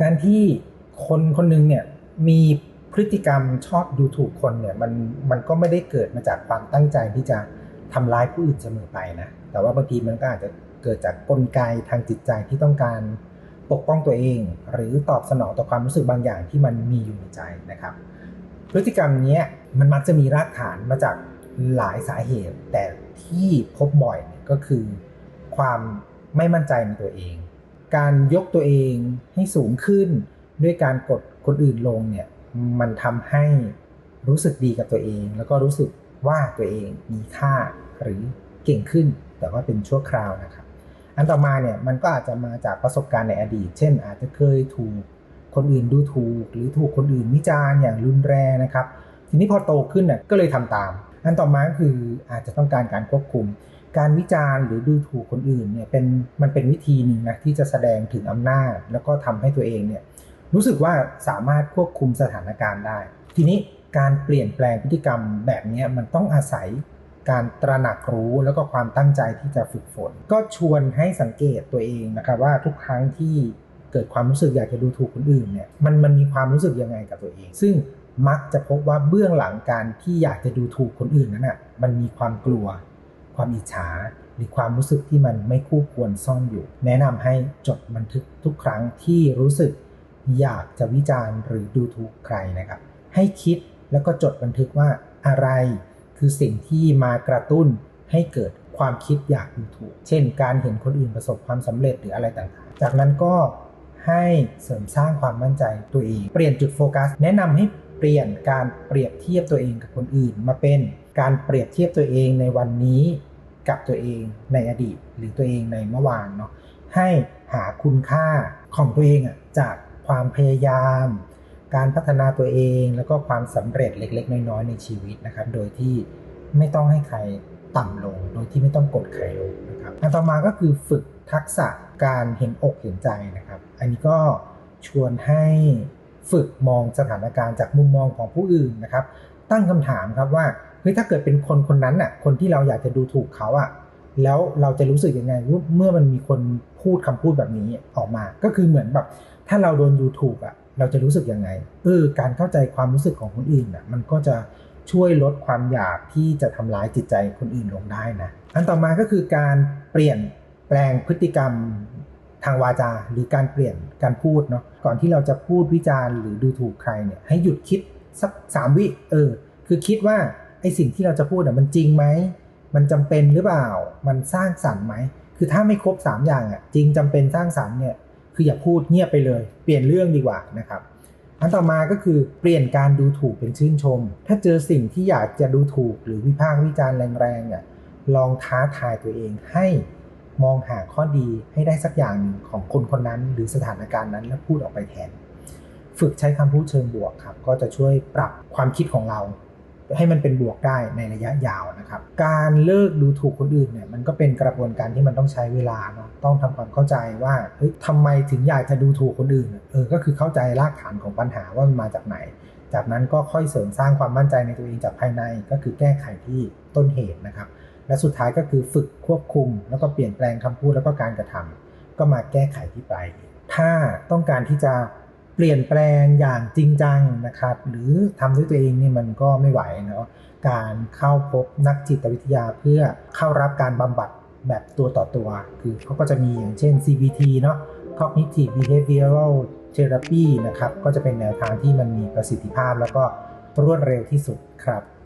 การที่คนคนหนึงเนี่ยมีพฤติกรรมชอบดูถูกคนเนี่ยมันมันก็ไม่ได้เกิดมาจากความตั้งใจที่จะทำร้ายผู้อื่นเสมอไปนะแต่ว่าบางทีมันก็อาจจะเกิดจากกลไกทางจิตใจที่ต้องการปกป้องตัวเอง หรือตอบสนองต่อความรู้สึกบางอย่างที่มันมีอยู่ในใจนะครับ พฤติกรรมนี้มันมักจะมีรากฐานมาจากหลายสาเหตุ แต่ที่พบบ่อยก็คือความไม่มั่นใจในตัวเอง การยกตัวเองให้สูงขึ้น ด้วยการกดคนอื่นลงเนี่ย มันทำให้รู้สึกดีกับตัวเอง แล้วก็รู้สึกว่าตัวเองมีค่าหรือเก่งขึ้น แต่ว่าเป็นชั่วคราวนะครับอันต่อมาเนี่ยมันก็อาจจะมาจากประสบการณ์ในอดีต เช่น อาจจะเคยถูกคนอื่นดูถูก หรือถูกคนอื่นวิจารณ์อย่างรุนแรงนะครับ ทีนี้พอโตขึ้นน่ยก็เลยทำตาม อันต่อมาก็คืออาจจะต้องการการควบคุม การวิจารณ์หรือดูถูกคนอื่นเนี่ยเป็นมันเป็นวิธีหนึ่งนะที่จะแสดงถึงอำนาจ แล้วก็ทำให้ตัวเองเนี่ยรู้สึกว่าสามารถควบคุมสถานการณ์ได้ ทีนี้การเปลี่ยนแปลงพฤติกรรมแบบนี้มันต้องอาศัยการตระหนักรู้แล้วก็ความตั้งใจที่จะฝึกฝน ก็ชวนให้สังเกตตัวเองนะครับว่าทุกครั้งที่เกิดความรู้สึกอยากจะดูถูกคนอื่นเนี่ยมันมันมีความรู้สึกยังไงกับตัวเอง ซึ่งมักจะพบว่าเบื้องหลังการที่อยากจะดูถูกคนอื่นนั้นน่ะมันมีความกลัว ความอิจฉา หรือความรู้สึกที่มันไม่คู่ควรซ่อนอยู่ แนะนำให้จดบันทึกทุกครั้งที่รู้สึก อยากจะวิจารณ์หรือดูถูกใครนะครับ ให้คิดแล้วก็จดบันทึกว่าอะไร คือสิ่งที่มากระตุ้นให้เกิดความคิดอยากดูถูก เช่น การเห็นคนอื่นประสบความสำเร็จหรืออะไรต่างๆ จากนั้นก็ให้เสริมสร้างความมั่นใจตัวเอง เปลี่ยนจุดโฟกัส แนะนำให้เปลี่ยนการเปรียบเทียบตัวเองกับคนอื่นมาเป็น การเปรียบเทียบตัวเองในวันนี้กับตัวเองในอดีต หรือตัวเองในเมื่อวานเนาะให้หาคุณค่าของตัวเองอะจากความพยายาม การพัฒนาตัวเองแล้วก็ความสำเร็จเล็ก ๆ น้อยๆในชีวิตนะครับ โดยที่ไม่ต้องให้ใครต่ำลง โดยที่ไม่ต้องกดใครลงนะครับอันต่อมาก็คือฝึกทักษะการเห็นอกเห็นใจนะครับ อันนี้ก็ชวนให้ฝึกมองสถานการณ์จากมุมมองของผู้อื่นนะครับ ตั้งคำถามครับว่า ฮ้ยถ้าเกิดเป็นคนคนนั้นน่ะ คนที่เราอยากจะดูถูกเขาอะแล้วเราจะรู้สึกยังไงเมื่อมันมีคนพูดคำพูดแบบนี้ออกมา ก็คือเหมือนแบบ ถ้าเราโดนดูถูกอะ เราจะรู้สึกยังไงเออการเข้าใจความรู้สึกของคนอื่นอะ มันก็จะช่วยลดความอยากที่จะทำร้ายจิตใจคนอื่นลงได้นะอันต่อมาก็คือการเปลี่ยนแปลงพฤติกรรมทางวาจาหรือการเปลี่ยนการพูดเนาะก่อนที่เราจะพูดวิจารณ์หรือดูถูกใครเนี่ยให้หยุดคิดสักสามวิเออคือคิดว่า สิ่งที่เราจะพูดอะมันจริงไหมมันจำเป็นหรือเปล่า มันสร้างสรรค์ไหมคือถ้าไม่ครบ 3 อย่างอะจริงจำเป็นสร้างสรรค์เนี่ยคืออย่าพูดเงียบไปเลย เปลี่ยนเรื่องดีกว่านะครับอันต่อมาก็คือเปลี่ยนการดูถูกเป็นชื่นชม ถ้าเจอสิ่งที่อยากจะดูถูกหรือวิพากษ์วิจารณ์แรงๆอะลองท้าทายตัวเองให้มองหาข้อดีให้ได้สักอย่างของคนคนนั้น หรือสถานการณ์นั้นแล้วพูดออกไปแทน ฝึกใช้คำพูดเชิงบวกครับ ก็จะช่วยปรับความคิดของเรา ให้มันเป็นบวกได้ในระยะยาวนะครับ การเลิกดูถูกคนอื่นเนี่ยมันก็เป็นกระบวนการที่มันต้องใช้เวลาเนาะต้องทำความเข้าใจว่าเฮ้ยทำไมถึงอยากจะดูถูกคนอื่นเออก็คือเข้าใจรากฐานของปัญหาว่ามันมาจากไหน จากนั้นก็ค่อยเสริมสร้างความมั่นใจในตัวเองจากภายในก็คือแก้ไขที่ต้นเหตุนะครับ และสุดท้ายก็คือฝึกควบคุม แล้วก็เปลี่ยนแปลงคำพูดแล้วก็การกระทำก็มาแก้ไขที่ปลายถ้าต้องการที่จะ เปลี่ยนแปลงอย่างจริงจังนะครับ หรือทำด้วยตัวเองนี่มันก็ไม่ไหวเนาะการเข้าพบนักจิตวิทยาเพื่อเข้ารับการบำบัดแบบตัวต่อตัว คือเขาก็จะมีอย่างเช่น CBT เนาะ Cognitive Behavioral Therapy นะครับ ก็จะเป็นแนวทางที่มันมีประสิทธิภาพแล้วก็รวดเร็วที่สุดครับ